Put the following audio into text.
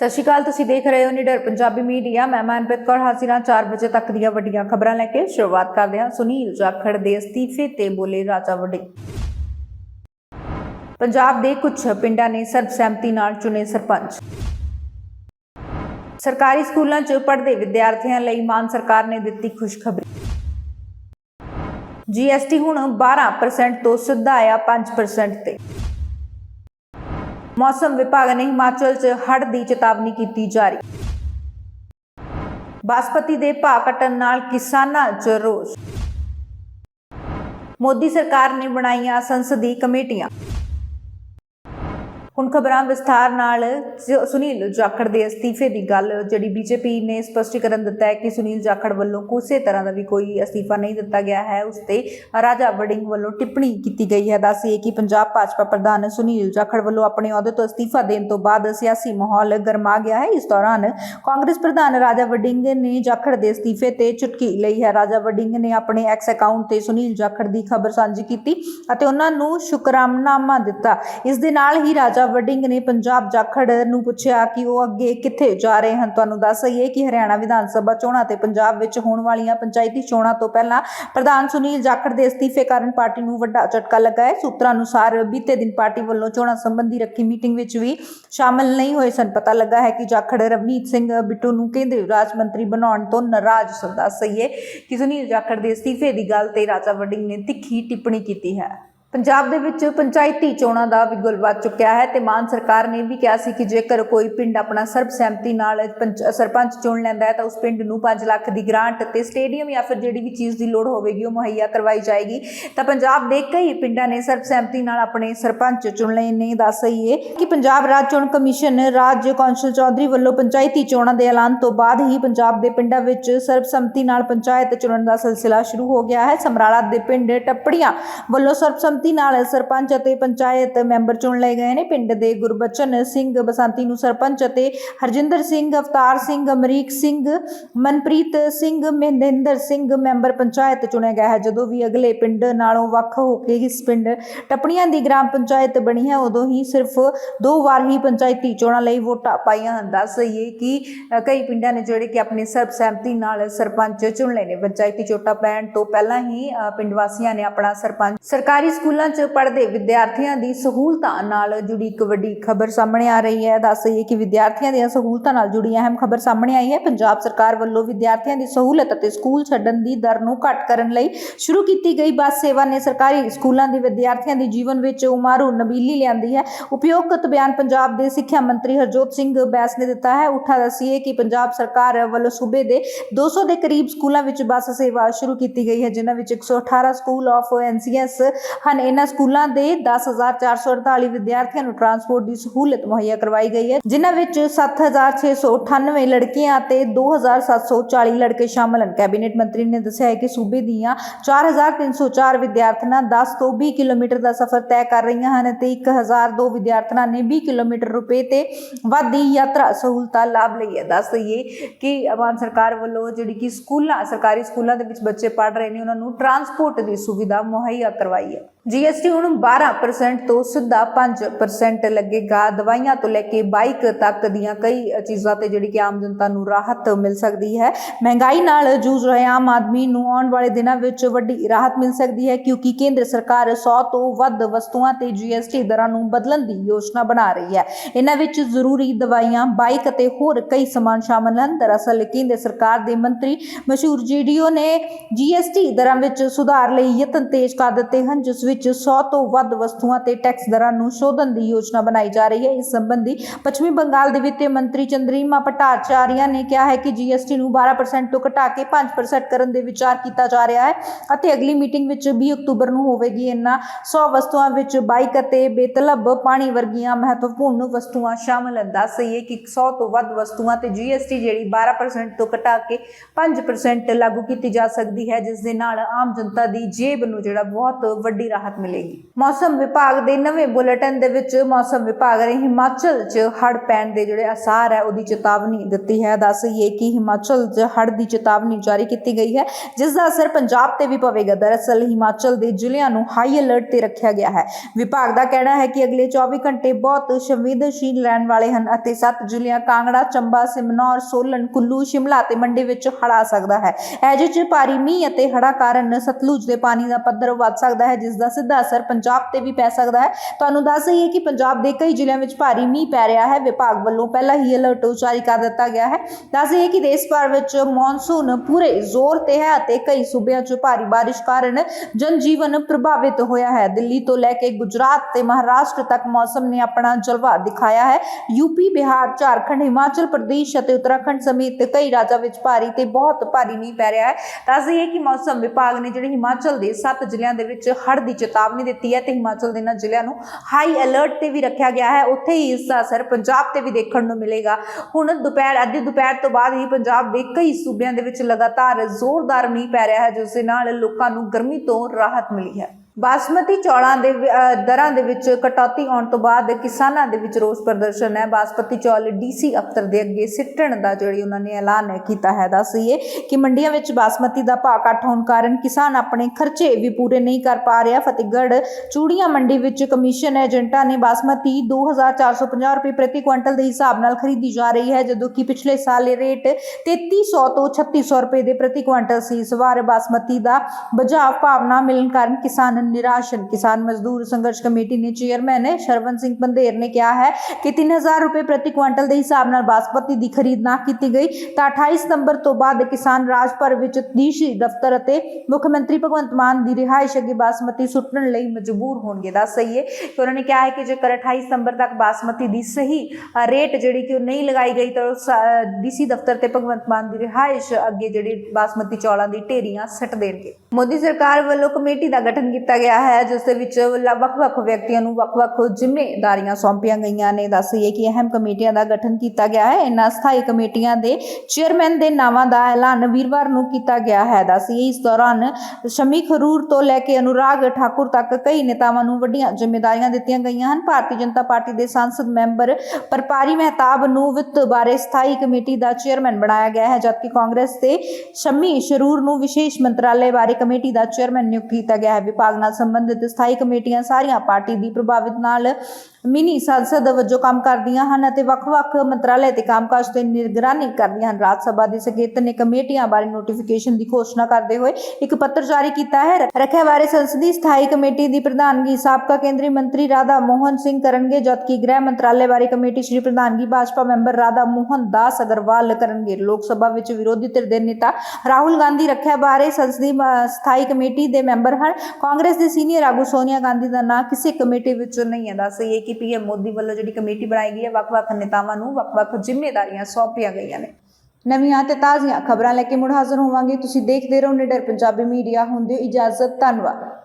ਸਤਿ ਸ਼੍ਰੀ ਅਕਾਲ, ਤੁਸੀਂ ਦੇਖ ਰਹੇ ਹੋ ਨਿਡਰ ਪੰਜਾਬੀ ਮੀਡੀਆ। ਮੈਂ ਮਨਪ੍ਰੀਤ ਕੌਰ, ਹਾਜ਼ਰ 4 ਵਜੇ ਤੱਕ ਦੀਆਂ ਵੱਡੀਆਂ ਖਬਰਾਂ ਲੈ ਕੇ ਸ਼ੁਰੂਆਤ ਕਰਦੇ ਹਾਂ। ਸੁਨੀਲ ਜਾਖੜ ਦੇ ਅਸਤੀਫੇ ਤੇ ਬੋਲੇ ਰਾਜਾ ਵੜਿੰਗ ਪੰਜਾਬ ਦੇ ਕੁਝ ਪਿੰਡਾਂ ਨੇ ਸਰਬਸਹਿਮਤੀ ਨਾਲ ਚੁਣੇ ਸਰਪੰਚ। ਸਰਕਾਰੀ ਸਕੂਲਾਂ 'ਚ ਪੜ੍ਹਦੇ ਵਿਦਿਆਰਥੀਆਂ ਲਈ ਮਾਨ ਸਰਕਾਰ ਨੇ ਦਿੱਤੀ ਖੁਸ਼ਖਬਰੀ। ਜੀਐਸਟੀ ਹੁਣ 12% ਤੋਂ ਸਿੱਧਾ ਆਇਆ 5% ਤੇ। ਮੌਸਮ ਵਿਭਾਗ ਨੇ ਹਿਮਾਚਲ 'ਚ ਹੜ੍ਹ ਦੀ ਚੇਤਾਵਨੀ ਕੀਤੀ ਜਾਰੀ। ਬਾਸਪਤੀ ਦੇ ਭਾਅ ਘਟਣ ਨਾਲ ਕਿਸਾਨਾਂ 'ਚ ਰੋਸ। ਮੋਦੀ ਸਰਕਾਰ ਨੇ ਬਣਾਈਆਂ ਸੰਸਦੀ ਕਮੇਟੀਆਂ। ਹੁਣ ਖਬਰਾਂ ਵਿਸਥਾਰ ਨਾਲ। ਸੁਨੀਲ ਜਾਖੜ ਦੇ ਅਸਤੀਫੇ ਦੀ ਗੱਲ, ਜਿਹੜੀ ਬੀਜੇਪੀ ਨੇ ਸਪਸ਼ਟੀਕਰਨ ਦਿੱਤਾ ਹੈ ਕਿ ਸੁਨੀਲ ਜਾਖੜ ਵੱਲੋਂ ਕਿਸੇ ਤਰ੍ਹਾਂ ਦਾ ਵੀ ਕੋਈ ਅਸਤੀਫਾ ਨਹੀਂ ਦਿੱਤਾ ਗਿਆ ਹੈ, ਉਸ ਤੇ ਰਾਜਾ ਵੜਿੰਗ ਵੱਲੋਂ ਟਿੱਪਣੀ ਕੀਤੀ ਗਈ ਹੈ। ਦੱਸੀਏ ਕਿ ਪੰਜਾਬ ਭਾਜਪਾ ਪ੍ਰਧਾਨ ਸੁਨੀਲ ਜਾਖੜ ਵੱਲੋਂ ਆਪਣੇ ਅਹੁਦੇ ਤੋਂ ਅਸਤੀਫਾ ਦੇਣ ਤੋਂ ਬਾਅਦ ਸਿਆਸੀ ਮਾਹੌਲ ਗਰਮਾ ਗਿਆ ਹੈ। ਇਸ ਦੌਰਾਨ ਕਾਂਗਰਸ ਪ੍ਰਧਾਨ ਰਾਜਾ ਵੜਿੰਗ ਨੇ ਜਾਖੜ ਦੇ ਅਸਤੀਫੇ ਤੇ ਚੁਟਕੀ ਲਈ ਹੈ। ਰਾਜਾ ਵੜਿੰਗ ਨੇ ਆਪਣੇ ਐਕਸ ਅਕਾਊਂਟ ਤੇ ਸੁਨੀਲ ਜਾਖੜ ਦੀ ਖਬਰ ਸਾਂਝੀ ਕੀਤੀ ਅਤੇ ਉਹਨਾਂ ਨੂੰ ਸ਼ੁਕਰਾਮਨਾਮਾ ਦਿੱਤਾ। ਇਸ ਦੇ ਨਾਲ ਹੀ ਰਾਜਾ ਵਡਿੰਗ ਨੇ ਪੰਜਾਬ ਜਾਖੜ ਨੂੰ ਪੁੱਛਿਆ ਕਿ ਉਹ ਅੱਗੇ ਕਿੱਥੇ ਜਾ ਰਹੇ ਹਨ। ਤੁਹਾਨੂੰ ਦੱਸ ਦਈਏ ਕਿ ਹਰਿਆਣਾ ਵਿਧਾਨ ਸਭਾ ਚੋਣਾਂ ਤੇ ਪੰਜਾਬ ਵਿੱਚ ਹੋਣ ਵਾਲੀਆਂ ਪੰਚਾਇਤੀ ਚੋਣਾਂ ਤੋਂ ਪਹਿਲਾਂ ਪ੍ਰਧਾਨ ਸੁਨੀਲ ਜਾਖੜ ਦੇ ਅਸਤੀਫੇ ਕਾਰਨ ਪਾਰਟੀ ਨੂੰ ਵੱਡਾ ਝਟਕਾ ਲੱਗਾ ਹੈ। ਸੂਤਰਾਂ ਅਨੁਸਾਰ ਬੀਤੇ ਦਿਨ ਪਾਰਟੀ ਵੱਲੋਂ ਚੋਣਾਂ ਸੰਬੰਧੀ ਰੱਖੀ ਮੀਟਿੰਗ ਵਿੱਚ ਵੀ ਸ਼ਾਮਲ ਨਹੀਂ ਹੋਏ ਸਨ। ਪਤਾ ਲੱਗਾ ਹੈ ਕਿ ਜਾਖੜ ਰਵਨੀਤ ਸਿੰਘ ਬਿੱਟੂ ਨੂੰ ਕੇਂਦਰੀ ਰਾਜ ਮੰਤਰੀ ਬਣਾਉਣ ਤੋਂ ਨਾਰਾਜ਼ ਸਨ। ਦੱਸ ਦਈਏ ਕਿ ਸੁਨੀਲ ਜਾਖੜ ਦੇ ਅਸਤੀਫੇ ਦੀ ਗੱਲ ਤੇ ਰਾਜਾ ਵਡਿੰਗ ਨੇ ਤਿੱਖੀ ਟਿੱਪਣੀ ਕੀਤੀ ਹੈ। ਪੰਜਾਬ ਦੇ ਵਿੱਚ ਪੰਚਾਇਤੀ ਚੋਣਾਂ ਦਾ ਵੀ ਗੁਲ ਵੱਜ ਚੁੱਕਿਆ ਹੈ ਤੇ ਮਾਨ ਸਰਕਾਰ ਨੇ ਵੀ ਕਿਹਾ ਸੀ ਕਿ ਜੇਕਰ ਕੋਈ ਪਿੰਡ ਆਪਣਾ ਸਰਬਸਹਿਮਤੀ ਨਾਲ ਪੰਚ- ਸਰਪੰਚ ਚੁਣ ਲੈਂਦਾ ਹੈ ਤਾਂ ਉਸ ਪਿੰਡ ਨੂੰ 5 ਲੱਖ ਦੀ ਗ੍ਰਾਂਟ ਤੇ ਸਟੇਡੀਅਮ ਜਾਂ ਫਿਰ ਜਿਹੜੀ ਵੀ ਚੀਜ਼ ਦੀ ਲੋੜ ਹੋਵੇਗੀ, ਉਹ ਮੁਹੱਈਆ ਕਰਵਾਈ ਜਾਏਗੀ। ਤਾਂ ਪੰਜਾਬ ਦੇ ਕਈ ਪਿੰਡਾਂ ਨੇ ਸਰਬਸਹਿਮਤੀ ਨਾਲ ਆਪਣੇ ਸਰਪੰਚ ਚੁਣ ਲਏ ਨੇ, ਦੱਸ ਦਈਏ ਕਿ ਪੰਜਾਬ ਰਾਜ ਚੋਣ ਕਮਿਸ਼ਨ ਰਾਜ ਕੌਂਸਲ ਚੌਧਰੀ ਵੱਲੋਂ ਪੰਚਾਇਤੀ ਚੋਣਾਂ ਦੇ ਐਲਾਨ ਤੋਂ ਬਾਅਦ ਹੀ ਪੰਜਾਬ ਦੇ ਪਿੰਡਾਂ ਵਿੱਚ ਸਰਬਸੰਮਤੀ ਨਾਲ ਪੰਚਾਇਤ ਚੁਣਨ ਦਾ ਸਿਲਸਿਲਾ ਸ਼ੁਰੂ ਹੋ ਗਿਆ ਹੈ। ਸਮਰਾਲਾ ਦੇ ਪਿੰਡ ਟੱਪੜੀਆਂ ਵੱਲੋਂ ਸਰਬਸੰਮਤੀ ਨਾਲ ਸਰਪੰਚ ਅਤੇ ਪੰਚਾਇਤ ਮੈਂਬਰ ਚੁਣ ਲਏ ਗਏ ਨੇ। ਪਿੰਡ ਦੇ ਗੁਰਬਚਨ ਸਿੰਘ ਬਸੰਤੀ ਨੂੰ ਸਰਪੰਚ ਅਤੇ ਹਰਜਿੰਦਰ ਸਿੰਘ ਅਵਤਾਰ ਸਿੰਘ ਅਮਰੀਕ ਸਿੰਘ ਮਨਪ੍ਰੀਤ ਸਿੰਘ ਮਹਿੰਦਰ ਸਿੰਘ ਮੈਂਬਰ ਪੰਚਾਇਤ ਚੁਣਿਆ ਗਿਆ ਹੈ। ਜਦੋਂ ਵੀ ਅਗਲੇ ਪਿੰਡ ਨਾਲੋਂ ਵੱਖ ਹੋ ਕੇ ਇਸ ਪਿੰਡ ਟੱਪੜੀਆਂ ਦੀ ਗ੍ਰਾਮ ਪੰਚਾਇਤ ਬਣੀ ਹੈ ਉਦੋਂ ਹੀ ਸਿਰਫ ਦੋ ਵਾਰ ਹੀ ਪੰਚਾਇਤੀ ਚੋਣਾਂ ਲਈ ਵੋਟਾਂ ਪਾਈਆਂ ਹਨ। ਦੱਸ ਦਈਏ ਕਿ ਕਈ ਪਿੰਡਾਂ ਨੇ ਜਿਹੜੇ ਕਿ ਆਪਣੀ ਸਰਬਸਹਿਮਤੀ ਨਾਲ ਸਰਪੰਚ ਚੁਣ ਲਏ ਨੇ। ਪੰਚਾਇਤੀ ਚੋਟਾਂ ਪੈਣ ਤੋਂ ਪਹਿਲਾਂ ਹੀ ਅ, ਪਿੰਡ ਵਾਸੀਆਂ ਨੇ ਆਪਣਾ ਸਰਪੰਚ ਸਰਕਾਰੀ ਸਕੂਲ ਸਕੂਲਾਂ 'ਚ ਪੜ੍ਹਦੇ ਵਿਦਿਆਰਥੀਆਂ ਦੀ ਸਹੂਲਤਾਂ ਨਾਲ ਜੁੜੀ ਇੱਕ ਵੱਡੀ ਖਬਰ ਸਾਹਮਣੇ ਆ ਰਹੀ ਹੈ। ਦੱਸ ਦਈਏ ਕਿ ਵਿਦਿਆਰਥੀਆਂ ਦੀਆਂ ਸਹੂਲਤਾਂ ਨਾਲ ਜੁੜੀ ਅਹਿਮ ਖਬਰ ਸਾਹਮਣੇ ਆਈ ਹੈ। ਪੰਜਾਬ ਸਰਕਾਰ ਵੱਲੋਂ ਵਿਦਿਆਰਥੀਆਂ ਦੀ ਸਹੂਲਤ ਅਤੇ ਸਕੂਲ ਛੱਡਣ ਦੀ ਦਰ ਨੂੰ ਘੱਟ ਕਰਨ ਲਈ ਸ਼ੁਰੂ ਕੀਤੀ ਗਈ ਬੱਸ ਸੇਵਾ। ਨੇ ਸਰਕਾਰੀ ਸਕੂਲਾਂ ਦੇ ਵਿਦਿਆਰਥੀਆਂ ਦੇ ਜੀਵਨ ਵਿੱਚ ਉਮਾਰੂ ਨਬੀਲੀ ਲਿਆਂਦੀ ਹੈ। ਉਪਯੋਗਤ ਬਿਆਨ ਪੰਜਾਬ ਦੇ ਸਿੱਖਿਆ ਮੰਤਰੀ ਹਰਜੋਤ ਸਿੰਘ ਬੈਸ ਨੇ ਦਿੱਤਾ ਹੈ। ਉਠਾ ਦਸੀਏ ਕਿ ਪੰਜਾਬ ਸਰਕਾਰ ਵੱਲੋਂ ਸੂਬੇ ਦੇ 200 ਦੇ ਕਰੀਬ ਸਕੂਲਾਂ ਵਿੱਚ ਬੱਸ ਸੇਵਾ ਸ਼ੁਰੂ ਕੀਤੀ ਗਈ ਹੈ, ਜਿਨ੍ਹਾਂ ਵਿੱਚ 118 ਸਕੂਲ ਆਫ ਐਨਸੀਐਸ ਹਨ ਇਹਨਾਂ ਸਕੂਲਾਂ ਦੇ 10448 ਵਿਦਿਆਰਥੀਆਂ ਨੂੰ ਟਰਾਂਸਪੋਰਟ ਦੀ ਸਹੂਲਤ ਮੁਹੱਈਆ ਕਰਵਾਈ ਗਈ ਹੈ, ਜਿਨ੍ਹਾਂ ਵਿੱਚ 7698 ਲੜਕੀਆਂ ਅਤੇ 2740 ਲੜਕੇ ਸ਼ਾਮਲ ਹਨ। ਕੈਬਨਿਟ ਮੰਤਰੀ ਨੇ ਦੱਸਿਆ ਹੈ ਕਿ ਸੂਬੇ ਦੀਆਂ 4304 ਵਿਦਿਆਰਥਣਾਂ 10 ਤੋਂ 20 ਕਿਲੋਮੀਟਰ ਦਾ ਸਫ਼ਰ ਤੈਅ ਕਰ ਰਹੀਆਂ ਹਨ ਤੇ 1002 ਵਿਦਿਆਰਥਣਾਂ ਨੇ 20 ਕਿਲੋਮੀਟਰ ਰੁਪਏ ਤੇ ਵੱਧ ਦੀ ਯਾਤਰਾ ਸਹੂਲਤਾਂ ਲਾਭ ਲਈ ਹੈ। ਦੱਸ ਦਈਏ ਕਿ ਆਵਾਮ ਸਰਕਾਰ ਵੱਲੋਂ ਜਿਹੜੀ ਕਿ ਸਕੂਲਾਂ, ਸਰਕਾਰੀ ਸਕੂਲਾਂ ਦੇ ਵਿੱਚ ਬੱਚੇ ਪੜ੍ਹ ਰਹੇ ਨੇ, ਉਹਨਾਂ ਨੂੰ ਟਰਾਂਸਪੋਰਟ ਦੀ ਸੁਵਿਧਾ ਮੁਹੱਈਆ ਕਰਵਾਈ ਹੈ। ਜੀਐਸਟੀ ਹੁਣ 12% ਤੋਂ ਸਿੱਧਾ 5% ਲੱਗੇਗਾ। ਦਵਾਈਆਂ ਤੋਂ ਲੈ ਕੇ ਬਾਈਕ ਤੱਕ ਦੀਆਂ ਕਈ ਚੀਜ਼ਾਂ ਤੇ ਜਿਹੜੀ ਕਿ ਆਮ ਜਨਤਾ ਨੂੰ ਰਾਹਤ ਮਿਲ ਸਕਦੀ ਹੈ। ਮਹਿੰਗਾਈ ਨਾਲ ਜੂਝ ਰਹੇ ਆਮ ਆਦਮੀ ਨੂੰ ਆਉਣ ਵਾਲੇ ਦਿਨਾਂ ਵਿੱਚ ਵੱਡੀ ਰਾਹਤ ਮਿਲ ਸਕਦੀ ਹੈ ਕਿਉਂਕਿ ਕੇਂਦਰ ਸਰਕਾਰ 100 ਤੋਂ ਵੱਧ ਵਸਤੂਆਂ ਤੇ ਜੀਐਸਟੀ ਦਰਾਂ ਨੂੰ ਬਦਲਣ ਦੀ ਯੋਜਨਾ ਬਣਾ ਰਹੀ ਹੈ। ਇਹਨਾਂ ਵਿੱਚ ਜ਼ਰੂਰੀ ਦਵਾਈਆਂ ਬਾਈਕ ਅਤੇ ਹੋਰ ਕਈ ਸਮਾਨ ਸ਼ਾਮਲ ਹਨ। ਦਰਅਸਲ ਕੇਂਦਰ ਸਰਕਾਰ ਦੇ ਮੰਤਰੀ ਮਸ਼ਹੂਰ ਜੀਡੀਓ ਨੇ ਜੀਐਸਟੀ ਦਰਾਂ ਵਿੱਚ ਸੁਧਾਰ ਲਈ ਯਤਨ ਤੇਜ਼ ਕਰ ਦਿੱਤੇ ਹਨ, ਜਿਸ ਵਿੱਚ 100 ਤੋਂ ਵੱਧ ਵਸਤੂਆਂ ਤੇ ਟੈਕਸ ਦਰਾਂ ਨੂੰ ਸ਼ੋਧਨ ਦੀ ਯੋਜਨਾ ਬਣਾਈ ਜਾ ਰਹੀ ਹੈ। ਇਸ ਸੰਬੰਧੀ ਪੱਛਮੀ ਬੰਗਾਲ ਦੇ ਵਿੱਤ ਮੰਤਰੀ ਚੰਦਰੀਮਾ ਭੱਟਾਚਾਰੀਆ ਨੇ ਕਿਹਾ ਹੈ ਕਿ ਜੀਐਸਟੀ ਨੂੰ 12% ਤੋਂ ਘਟਾ ਕੇ 5% ਕਰਨ ਦੇ ਵਿਚਾਰ ਕੀਤਾ ਜਾ ਰਿਹਾ ਹੈ ਅਤੇ ਅਗਲੀ ਮੀਟਿੰਗ ਵਿੱਚ 20 ਅਕਤੂਬਰ ਨੂੰ ਹੋਵੇਗੀ। ਇਹਨਾਂ 100 ਵਸਤੂਆਂ ਵਿੱਚ ਬਾਈਕ ਅਤੇ ਬੇਤਲਬ ਪਾਣੀ ਵਰਗੀਆਂ ਮਹੱਤਵਪੂਰਨ ਵਸਤੂਆਂ ਸ਼ਾਮਲ ਹਨ। ਦੱਸ ਦਈਏ ਕਿ 100 ਤੋਂ ਵੱਧ ਵਸਤੂਆਂ ਤੇ ਜੀਐਸਟੀ ਜਿਹੜੀ 12% ਤੋਂ ਘਟਾ ਕੇ 5% ਲਾਗੂ ਕੀਤੀ ਜਾ ਸਕਦੀ ਹੈ, ਜਿਸ ਦੇ ਨਾਲ ਆਮ ਜਨਤਾ ਦੀ ਜੇਬ ਨੂੰ ਜਿਹੜਾ ਬਹੁਤ ਵੱਡੀ ਰਾਹਤ ਮਿਲੇਗੀ। ਮੌਸਮ ਵਿਭਾਗ ਦੇ ਨਵੇਂ ਬੁਲੇਟਿਨ ਦੇ ਵਿੱਚ ਮੌਸਮ ਵਿਭਾਗ ਨੇ ਹਿਮਾਚਲ 'ਚ ਹੜ੍ਹ ਪੈਣ ਦੇ ਜਿਹੜੇ ਅਸਾਰ ਹੈ, ਉਹਦੀ ਚੇਤਾਵਨੀ ਦਿੱਤੀ ਹੈ। ਦੱਸਈਏ ਕਿ ਹਿਮਾਚਲ 'ਚ ਹੜ੍ਹ ਦੀ ਚੇਤਾਵਨੀ ਜਾਰੀ ਕੀਤੀ ਗਈ ਹੈ, ਜਿਸ ਦਾ ਅਸਰ ਪੰਜਾਬ ਤੇ ਵੀ ਪਵੇਗਾ। ਦਰਅਸਲ ਹਿਮਾਚਲ ਦੇ ਜ਼ਿਲ੍ਹਿਆਂ ਨੂੰ ਹਾਈ ਅਲਰਟ ਤੇ ਰੱਖਿਆ ਗਿਆ ਹੈ। ਵਿਭਾਗ ਦਾ ਕਹਿਣਾ ਹੈ ਕਿ ਅਗਲੇ 24 ਘੰਟੇ ਬਹੁਤ ਸੰਵੇਦਨਸ਼ੀਲ ਰਹਿਣ ਵਾਲੇ ਹਨ ਅਤੇ ਸੱਤ ਜ਼ਿਲ੍ਹਿਆਂ ਕਾਂਗੜਾ, ਚੰਬਾ, ਸਿਮਨੌਰ, ਸੋਲਨ, ਕੁੱਲੂ, ਸ਼ਿਮਲਾ ਤੇ ਮੰਡੀ ਵਿੱਚ ਹੜ੍ਹ ਆ ਸਕਦਾ ਹੈ। ਅਜੇ 'ਚ ਭਾਰੀ ਮੀਂਹ ਅਤੇ ਹੜ੍ਹਾਂ ਕਾਰਨ ਸਤਲੁਜ ਦੇ ਪਾਣੀ ਦਾ ਪੱਧਰ ਵੱਧ ਸਕਦਾ ਹੈ, ਜਿਸ ਦਾ ਸਿੱਧਾ ਅਸਰ ਪੰਜਾਬ ਤੇ ਵੀ ਪੈ ਸਕਦਾ ਹੈ। ਤੁਹਾਨੂੰ ਦੱਸ ਦਈਏ ਕਿ ਪੰਜਾਬ ਦੇ ਕਈ ਜ਼ਿਲ੍ਹਿਆਂ ਵਿੱਚ ਭਾਰੀ ਮੀਂਹ ਪੈ ਰਿਹਾ ਹੈ। ਵਿਭਾਗ ਵੱਲੋਂ ਪਹਿਲਾਂ ਹੀ ਅਲਰਟ ਜਾਰੀ ਕਰ ਦਿੱਤਾ ਗਿਆ ਹੈ। ਦੱਸ ਦਈਏ ਕਿ ਦੇਸ਼ ਭਰ ਵਿੱਚ ਮੌਨਸੂਨ ਪੂਰੇ ਜ਼ੋਰ ਤੇ ਹੈ ਅਤੇ ਕਈ ਸੂਬਿਆਂ 'ਚ ਭਾਰੀ ਬਾਰਿਸ਼ ਕਾਰਨ ਜਨਜੀਵਨ ਪ੍ਰਭਾਵਿਤ ਹੋਇਆ ਹੈ। ਦਿੱਲੀ ਤੋਂ ਲੈ ਕੇ ਗੁਜਰਾਤ ਤੇ ਮਹਾਰਾਸ਼ਟਰ ਤੱਕ ਮੌਸਮ ਨੇ ਆਪਣਾ ਜਲਵਾ ਦਿਖਾਇਆ ਹੈ। ਯੂਪੀ ਬਿਹਾਰ, ਝਾਰਖੰਡ, ਹਿਮਾਚਲ ਪ੍ਰਦੇਸ਼ ਅਤੇ ਉੱਤਰਾਖੰਡ ਸਮੇਤ ਕਈ ਰਾਜਾਂ ਵਿੱਚ ਭਾਰੀ ਤੇ ਬਹੁਤ ਭਾਰੀ ਮੀਂਹ ਪੈ ਰਿਹਾ ਹੈ। ਦੱਸ ਦਈਏ ਕਿ ਮੌਸਮ ਵਿਭਾਗ ਨੇ ਜਿਹੜੇ ਹਿਮਾਚਲ ਦੇ 7 ਜ਼ਿਲ੍ਹਿਆਂ ਦੇ ਵਿੱਚ ਹੜ੍ਹ ਦੀ ਚੇਤਾਵਨੀ ਦਿੱਤੀ ਹੈ ਤੇ ਹਿਮਾਚਲ ਦੇ ਇਹਨਾਂ ਜ਼ਿਲ੍ਹਿਆਂ ਨੂੰ ਹਾਈ ਅਲਰਟ ਤੇ ਵੀ ਰੱਖਿਆ ਗਿਆ ਹੈ। ਉੱਥੇ ਹੀ ਇਸ ਦਾ ਅਸਰ ਪੰਜਾਬ ਤੇ ਵੀ ਦੇਖਣ ਨੂੰ ਮਿਲੇਗਾ। ਹੁਣ ਦੁਪਹਿਰ ਅੱਧੀ ਦੁਪਹਿਰ ਤੋਂ ਬਾਅਦ ਹੀ ਪੰਜਾਬ ਦੇ ਕਈ ਸੂਬਿਆਂ ਦੇ ਵਿੱਚ ਲਗਾਤਾਰ ਜ਼ੋਰਦਾਰ ਮੀਂਹ ਪੈ ਰਿਹਾ ਹੈ, ਜਿਸ ਦੇ ਨਾਲ ਲੋਕਾਂ ਨੂੰ ਗਰਮੀ ਤੋਂ ਰਾਹਤ ਮਿਲੀ ਹੈ। ਬਾਸਮਤੀ ਚੌਲਾਂ ਦੇ ਵਿ- ਦਰਾਂ ਦੇ ਵਿੱਚ ਕਟੌਤੀ ਆਉਣ ਤੋਂ ਬਾਅਦ ਕਿਸਾਨਾਂ ਦੇ ਵਿੱਚ ਰੋਸ ਪ੍ਰਦਰਸ਼ਨ ਹੈ। ਬਾਸਮਤੀ ਚੌਲ ਡੀਸੀ ਅਫਸਰ ਦੇ ਅੱਗੇ ਸਿੱਟਣ ਦਾ ਜਿਹੜੀ ਉਹਨਾਂ ਨੇ ਐਲਾਨ ਹੈ, ਕੀਤਾ ਹੈ ਦੱਸੀਏ ਕਿ ਮੰਡੀਆਂ ਵਿੱਚ ਬਾਸਮਤੀ ਦਾ ਭਾਅ ਘੱਟ ਹੋਣ ਕਾਰਨ ਕਿਸਾਨ ਆਪਣੇ ਖਰਚੇ ਵੀ ਪੂਰੇ ਨਹੀਂ ਕਰ ਪਾ ਰਿਹਾ। ਫਤਿਹਗੜ੍ਹ ਚੂੜੀਆਂ ਮੰਡੀ ਵਿੱਚ ਕਮਿਸ਼ਨ ਏਜੰਟਾਂ ਨੇ ਬਾਸਮਤੀ 2450 ਰੁਪਏ ਪ੍ਰਤੀ ਕੁਇੰਟਲ ਦੇ ਹਿਸਾਬ ਨਾਲ ਖਰੀਦੀ ਜਾ ਰਹੀ ਹੈ, ਜਦੋਂ ਕਿ ਪਿਛਲੇ ਸਾਲ ਇਹ ਰੇਟ 3300 ਤੋਂ 3600 ਰੁਪਏ ਦੇ ਪ੍ਰਤੀ ਕੁਇੰਟਲ ਸੀ। ਇਸ ਵਾਰ ਬਾਸਮਤੀ ਦਾ ਬਜਾਵ ਭਾਵ ਨਾ ਮਿਲਣ ਕਾਰਨ ਕਿਸਾਨ ਨਿਰਾਸ਼ ਹਨ ਕਿਸਾਨ ਮਜ਼ਦੂਰ ਸੰਘਰਸ਼ ਕਮੇਟੀ ਨੇ ਚੇਅਰਮੈਨ ਸ਼ਰਵਨ ਸਿੰਘ ਬੰਦੇਰ ਨੇ ਕਿਹਾ ਹੈ ਕਿ 3000 ਰੁਪਏ ਪ੍ਰਤੀ ਕੁਇੰਟਲ ਦੇ ਹਿਸਾਬ ਨਾਲ ਬਾਸਮਤੀ ਦੀ ਖਰੀਦ ਨਾ ਕੀਤੀ ਗਈ, ਤਾਂ 28 ਸਤੰਬਰ ਤੋਂ ਬਾਅਦ ਕਿਸਾਨ ਰਾਜ ਭਰ ਵਿੱਚ ਡੀਸੀ ਦਫ਼ਤਰ ਅਤੇ ਮੁੱਖ ਮੰਤਰੀ ਭਗਵੰਤ ਮਾਨ ਦੀ ਰਿਹਾਇਸ਼ ਅੱਗੇ ਬਾਸਮਤੀ ਸੁੱਟਣ ਲਈ ਮਜਬੂਰ ਹੋਣਗੇ। ਦੱਸ ਸਹੀਏ ਕਿ ਉਹਨਾਂ ਨੇ ਕਿਹਾ ਹੈ ਕਿ ਜੇਕਰ 28 ਸਤੰਬਰ ਤੱਕ ਬਾਸਮਤੀ ਦੀ ਸਹੀ ਰੇਟ ਜਿਹੜੀ ਕਿ ਉਹ ਨਹੀਂ ਲਗਾਈ ਗਈ, ਤਾਂ ਡੀਸੀ ਦਫ਼ਤਰ ਤੇ ਭਗਵੰਤ ਮਾਨ ਦੀ ਰਿਹਾਇਸ਼ ਅੱਗੇ ਜਿਹੜੀ ਬਾਸਮਤੀ ਚੌਲਾਂ ਦੀ ਢੇਰੀਆਂ ਸੱਟ ਦੇਣਗੇ। ਮੋਦੀ ਸਰਕਾਰ ਵੱਲੋਂ ਕਮੇਟੀ ਦਾ ਗਠਨ ਕੀਤਾ ਕੀਤਾ ਗਿਆ ਹੈ, ਜਿਸ ਦੇ ਵਿੱਚ ਵੱਖ-ਵੱਖ ਵਿਅਕਤੀਆਂ ਨੂੰ ਵੱਖ-ਵੱਖ ਜ਼ਿੰਮੇਵਾਰੀਆਂ ਸੌਂਪੀਆਂ ਗਈਆਂ ਨੇ। ਦੱਸੀਏ ਕਿ ਅਹਿਮ ਕਮੇਟੀਆਂ ਦਾ ਗਠਨ ਕੀਤਾ ਗਿਆ ਹੈ। ਇਨ੍ਹਾਂ ਸਥਾਈ ਕਮੇਟੀਆਂ ਦੇ ਚੇਅਰਮੈਨ ਦੇ ਨਾਵਾਂ ਦਾ ਐਲਾਨ ਵੀਰਵਾਰ ਨੂੰ ਕੀਤਾ ਗਿਆ ਹੈ। ਦੱਸੀਏ ਇਸ ਦੌਰਾਨ ਸ਼ਮੀ ਖਰੂਰ ਤੋਂ ਲੈ ਕੇ ਅਨੁਰਾਗ ਠਾਕੁਰ ਤੱਕ ਕਈ ਨੇਤਾਵਾਂ ਨੂੰ ਵੱਡੀਆਂ ਜ਼ਿੰਮੇਵਾਰੀਆਂ ਦਿੱਤੀਆਂ ਗਈਆਂ ਹਨ। ਭਾਰਤੀ ਜਨਤਾ ਪਾਰਟੀ ਦੇ ਸੰਸਦ ਮੈਂਬਰ ਪਰਪਾਰੀ ਮਹਿਤਾਬ ਨੂੰ ਵਿੱਤ ਬਾਰੇ ਸਥਾਈ ਕਮੇਟੀ ਦਾ ਚੇਅਰਮੈਨ ਬਣਾਇਆ ਗਿਆ ਹੈ, ਜਦਕਿ ਕਾਂਗਰਸ ਦੇ ਸ਼ਮੀ ਸ਼ਰੂਰ ਨੂੰ ਵਿਸ਼ੇਸ਼ ਮੰਤਰਾਲੇ ਬਾਰੇ ਕਮੇਟੀ ਦਾ ਚੇਅਰਮੈਨ ਨਿਯੁਕਤ ਕੀਤਾ ਗਿਆ ਹੈ। ਵਿਭਾਗ ਨਾਲ ਸੰਬੰਧਿਤ ਸਥਾਈ ਕਮੇਟੀਆਂ ਸਾਰੀਆਂ ਪਾਰਟੀ ਦੀ ਪ੍ਰਭਾਵਿਤ ਨਾਲ ਮਿਨੀ ਸੰਸਦ ਵਜੋਂ ਕੰਮ ਕਰਦੀਆਂ ਹਨ ਅਤੇ ਵੱਖ-ਵੱਖ ਮੰਤਰਾਲੇ ਤੇ ਕੰਮਕਾਜ ਤੇ ਨਿਗਰਾਨੀ ਕਰਦੀਆਂ ਹਨ। ਰਾਜ ਸਭਾ ਦੇ ਸਕੱਤਰ ਨੇ ਕਮੇਟੀਆਂ ਬਾਰੇ ਨੋਟੀਫਿਕੇਸ਼ਨ ਦੀ ਘੋਸ਼ਣਾ ਕਰਦੇ ਹੋਏ ਇੱਕ ਪੱਤਰ ਜਾਰੀ ਕੀਤਾ ਹੈ। ਰੱਖਿਆ ਬਾਰੇ ਸੰਸਦੀ ਸਥਾਈ ਕਮੇਟੀ ਦੀ ਪ੍ਰਧਾਨਗੀ ਸਾਬਕਾ ਕੇਂਦਰੀ ਮੰਤਰੀ ਰਾਧਾ ਮੋਹਨ ਸਿੰਘ ਕਰਨਗੇ, ਜਦਕਿ ਗ੍ਰਹਿ ਮੰਤਰਾਲੇ ਬਾਰੇ ਕਮੇਟੀ ਸ਼੍ਰੀ ਪ੍ਰਧਾਨਗੀ ਭਾਜਪਾ ਮੈਂਬਰ ਰਾਧਾ ਮੋਹਨ ਦਾਸ ਅਗਰਵਾਲ ਕਰਨਗੇ। ਲੋਕ ਸਭਾ ਵਿੱਚ ਵਿਰੋਧੀ ਧਿਰ ਦੇ ਨੇਤਾ ਰਾਹੁਲ ਗਾਂਧੀ ਰੱਖਿਆ ਬਾਰੇ ਸੰਸਦੀ ਸਥਾਈ ਕਮੇਟੀ ਦੇ ਮੈਂਬਰ ਹਨ। ਕਾਂਗਰਸ ਦੇ ਸੀਨੀਅਰ ਆਗੂ ਸੋਨੀਆ ਗਾਂਧੀ ਦਾ ਨਾਂ ਕਿਸੇ ਕਮੇਟੀ ਵਿੱਚ ਨਹੀਂ ਹੈ ਦੱਸ ਇਹ ਕਿ ਪੀਐਮ ਮੋਦੀ ਵੱਲੋਂ ਜਿਹੜੀ ਕਮੇਟੀ ਬਣਾਈ ਗਈ ਹੈ, ਵੱਖ-ਵੱਖ ਨੇਤਾਵਾਂ ਨੂੰ ਵੱਖ-ਵੱਖ ਜ਼ਿੰਮੇਵਾਰੀਆਂ ਸੌਂਪੀਆਂ ਗਈਆਂ ਨੇ। ਨਵੀਆਂ ਤੇ ਤਾਜ਼ੀਆਂ ਖਬਰਾਂ ਲੈ ਕੇ ਮੁੜ ਹਾਜ਼ਰ ਹੋਵਾਂਗੇ। ਤੁਸੀਂ ਦੇਖਦੇ ਰਹੋ ਨਿਡਰ ਪੰਜਾਬੀ ਮੀਡੀਆ। ਹੁੰਦੇ ਇਜਾਜ਼ਤ, ਧੰਨਵਾਦ।